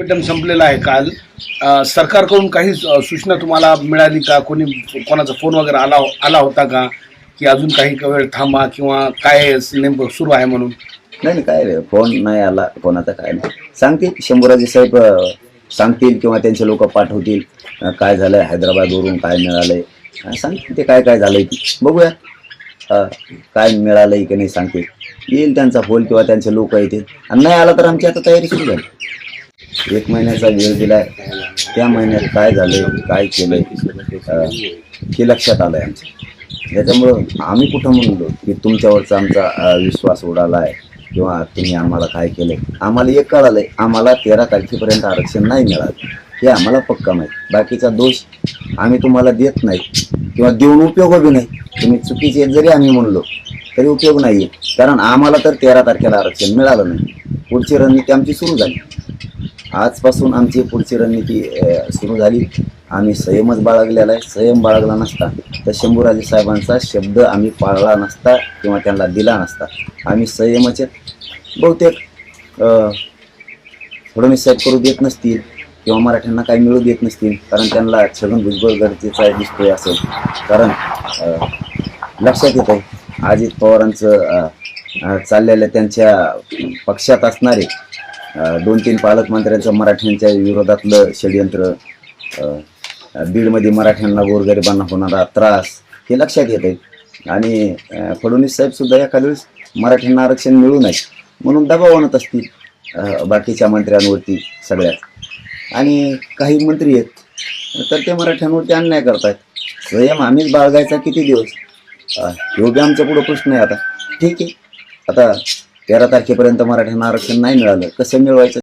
संपलेला आहे काल. सरकारकडून काही सूचना तुम्हाला मिळाली का? कोणी कोणाचा फोन वगैरे आला आला होता का? की अजून काही वेळ थांबा किंवा काय नेमकं सुरू आहे म्हणून? नाही नाही, काय रे? फोन नाही आला कोणाचा काय नाही. सांगतील. शंभूराजे साहेब सांगतील किंवा त्यांचे लोक पाठवतील काय झालंय हैदराबादवरून काय मिळालंय. सांगतील ते काय काय झालंय ती. बघूया. काय मिळालंय की नाही सांगतील. येईल त्यांचा फोन किंवा त्यांचे लोक येतील. आणि नाही आला तर आमची आता तयारी सुरू झाली. एक महिन्याचा वेळ दिलाय. त्या महिन्यात काय झालं काय केलंय हे लक्षात आलंय आमचं त्याच्यामुळं आम्ही कुठं म्हणलो की तुमच्यावरचा आमचा विश्वास उडाला आहे किंवा तुम्ही आम्हाला काय केलंय? आम्हाला एक कळालंय आम्हाला तेरा तारखेपर्यंत आरक्षण नाही मिळालं. हे आम्हाला पक्का माहीत. बाकीचा दोष आम्ही तुम्हाला देत नाही किंवा देऊन उपयोग बी नाही. तुम्ही चुकीचे जरी आम्ही म्हणलो तरी उपयोग नाही कारण आम्हाला तर तेरा तारखेला आरक्षण मिळालं नाही. पुढची रणनीती आमची सुरू झाली. आजपासून आमची पुढची रणनीती सुरू झाली. आम्ही संयमच बाळगलेला आहे. संयम बाळगला नसता तर शंभूराजे साहेबांचा शब्द आम्ही पाळला नसता किंवा त्यांना दिला नसता. आम्ही संयमाचे बहुतेक थोडं फडणवीस साहेब करू देत नसतील किंवा मराठ्यांना काही मिळू देत नसतील कारण त्यांना छगन भुजबळ गरजेचा दिसतोय असेल कारण लक्षात येत आहे अजित पवारांचं चाललेल्या त्यांच्या पक्षात असणारे दोन तीन पालकमंत्र्यांचं मराठ्यांच्या विरोधातलं षडयंत्र बीडमध्ये मराठ्यांना गोरगरिबांना होणारा त्रास हे लक्षात येत आहे आणि फडणवीस साहेबसुद्धा एखाद्या वेळेस मराठ्यांना आरक्षण मिळू नये म्हणून दबाव आणत असतील बाकीच्या मंत्र्यांवरती सगळ्या आणि काही मंत्री आहेत तर ते मराठ्यांवरती अन्याय करतायत. संयम आम्हीच बाळगायचा किती दिवस? योग्य आमच्या पुढं प्रश्न आहे आता. ठीक आहे. आता तेरा तारखेपर्यंत मराठ्यांना आरक्षण नाही मिळालं. कसं मिळवायचं?